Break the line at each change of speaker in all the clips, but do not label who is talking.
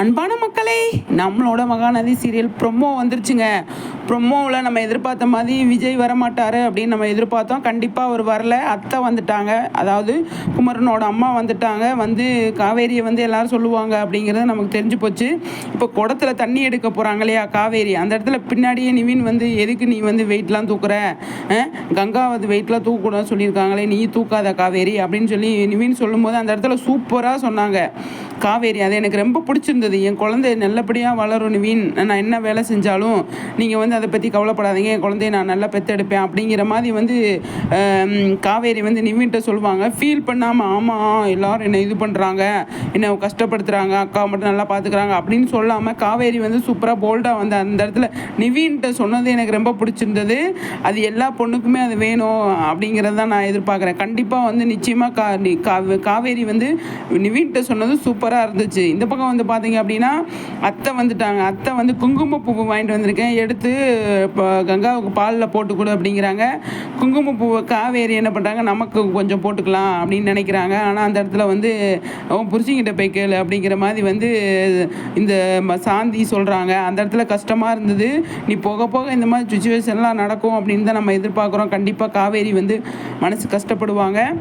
அன்பான மக்களே நம்மளோட மகாநதி சீரியல் ப்ரொமோ வந்துருச்சுங்க. ப்ரொமோவில் நம்ம எதிர்பார்த்த மாதிரி விஜய் வரமாட்டார் அப்படின்னு நம்ம எதிர்பார்த்தோம். கண்டிப்பாக அவர் வரல. அத்தை வந்துட்டாங்க. அதாவது குமரனோட அம்மா வந்துட்டாங்க. வந்து காவேரியை வந்து எல்லாரும் சொல்லுவாங்க அப்படிங்கிறது நமக்கு தெரிஞ்சு போச்சு. இப்போ குடத்துல தண்ணி எடுக்க போகிறாங்க இல்லையா காவேரி? அந்த இடத்துல பின்னாடியே நிவின் வந்து எதுக்கு நீ வந்து வெயிட்லாம் தூக்குற? கங்காவது கங்கா வந்து வெயிட்லாம் தூக்கக்கூடாது சொல்லியிருக்காங்களே. நீ தூக்காத காவேரி. அப்படின்னு சொல்லி நிவின் சொல்லும்போது அந்த இடத்துல சூப்பராக சொன்னாங்க. காவேரி அது எனக்கு ரொம்ப பிடிச்சிருந்தது. என் குழந்தை நல்லபடியாக வளரும் நிவின். நான் என்ன வேலை செஞ்சாலும் நீங்கள் வந்து அதை பற்றி கவலைப்படாதீங்க. என் குழந்தைய நான் நல்லா பெற்றெடுப்பேன் அப்படிங்கிற மாதிரி வந்து காவேரி வந்து நிவின்ட்ட சொல்லுவாங்க. ஃபீல் பண்ணாமல் ஆமாம் எல்லாரும் என்னை இது பண்ணுறாங்க என்னை கஷ்டப்படுத்துகிறாங்க அக்கா மட்டும் நல்லா பார்த்துக்கிறாங்க அப்படின்னு சொல்லாமல் காவேரி வந்து சூப்பராக போல்டாக வந்து அந்த இடத்துல நிவின்ட்ட சொன்னது எனக்கு ரொம்ப பிடிச்சிருந்தது. அது எல்லா பொண்ணுக்குமே அது வேணும் அப்படிங்கிறத தான் நான் எதிர்பார்க்குறேன். கண்டிப்பாக வந்து நிச்சயமாக கா காவேரி வந்து நிவின்ட்ட சொன்னது சூப்பராக இருந்துச்சு. இந்த பக்கம் வந்து பார்த்தீங்க அப்படின்னா அத்தை வந்துட்டாங்க. அத்தை வந்து குங்குமப்பூ வாங்கிட்டு வந்திருக்கேன். எடுத்து இப்போ கங்காவுக்கு பாலில் போட்டுக்கொடு அப்படிங்கிறாங்க. குங்குமப்பூவை காவேரி என்ன பண்ணுறாங்க நமக்கு கொஞ்சம் போட்டுக்கலாம் அப்படின்னு நினைக்கிறாங்க. ஆனால் அந்த இடத்துல வந்து அவன் புருஷங்கிட்ட போய் கேளு அப்படிங்கிற மாதிரி வந்து இந்த ம- சாந்தி சொல்கிறாங்க அந்த இடத்துல கஷ்டமாக இருந்தது. நீ போக போக இந்த மாதிரி சுச்சுவேஷன்லாம் நடக்கும் அப்படின்னு தான் நம்ம எதிர்பார்க்குறோம். கண்டிப்பாக காவேரி வந்து மனசு கஷ்டப்படுவாங்க.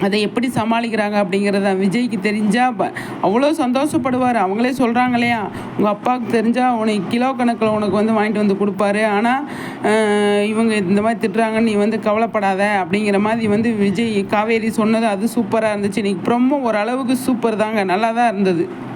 அதை எப்படி சமாளிக்கிறாங்க அப்படிங்கிறத விஜய்க்கு தெரிஞ்சால் ப- அவ்வளோ சந்தோஷப்படுவார். அவங்களே சொல்கிறாங்க இல்லையா உங்கள் அப்பாவுக்கு தெரிஞ்சால் உனக்கு கிலோ கணக்கில் உனக்கு வந்து வாங்கிட்டு வந்து கொடுப்பாரு. ஆனால் இவங்க இந்த மாதிரி திட்டுறாங்க நீ வந்து கவலைப்படாத அப்படிங்கிற மாதிரி வந்து விஜய் காவேரி சொன்னது அது சூப்பராக இருந்துச்சு. இன்னைக்கு ரொம்ப ஓரளவுக்கு சூப்பர் தாங்க. நல்லா தான் இருந்தது.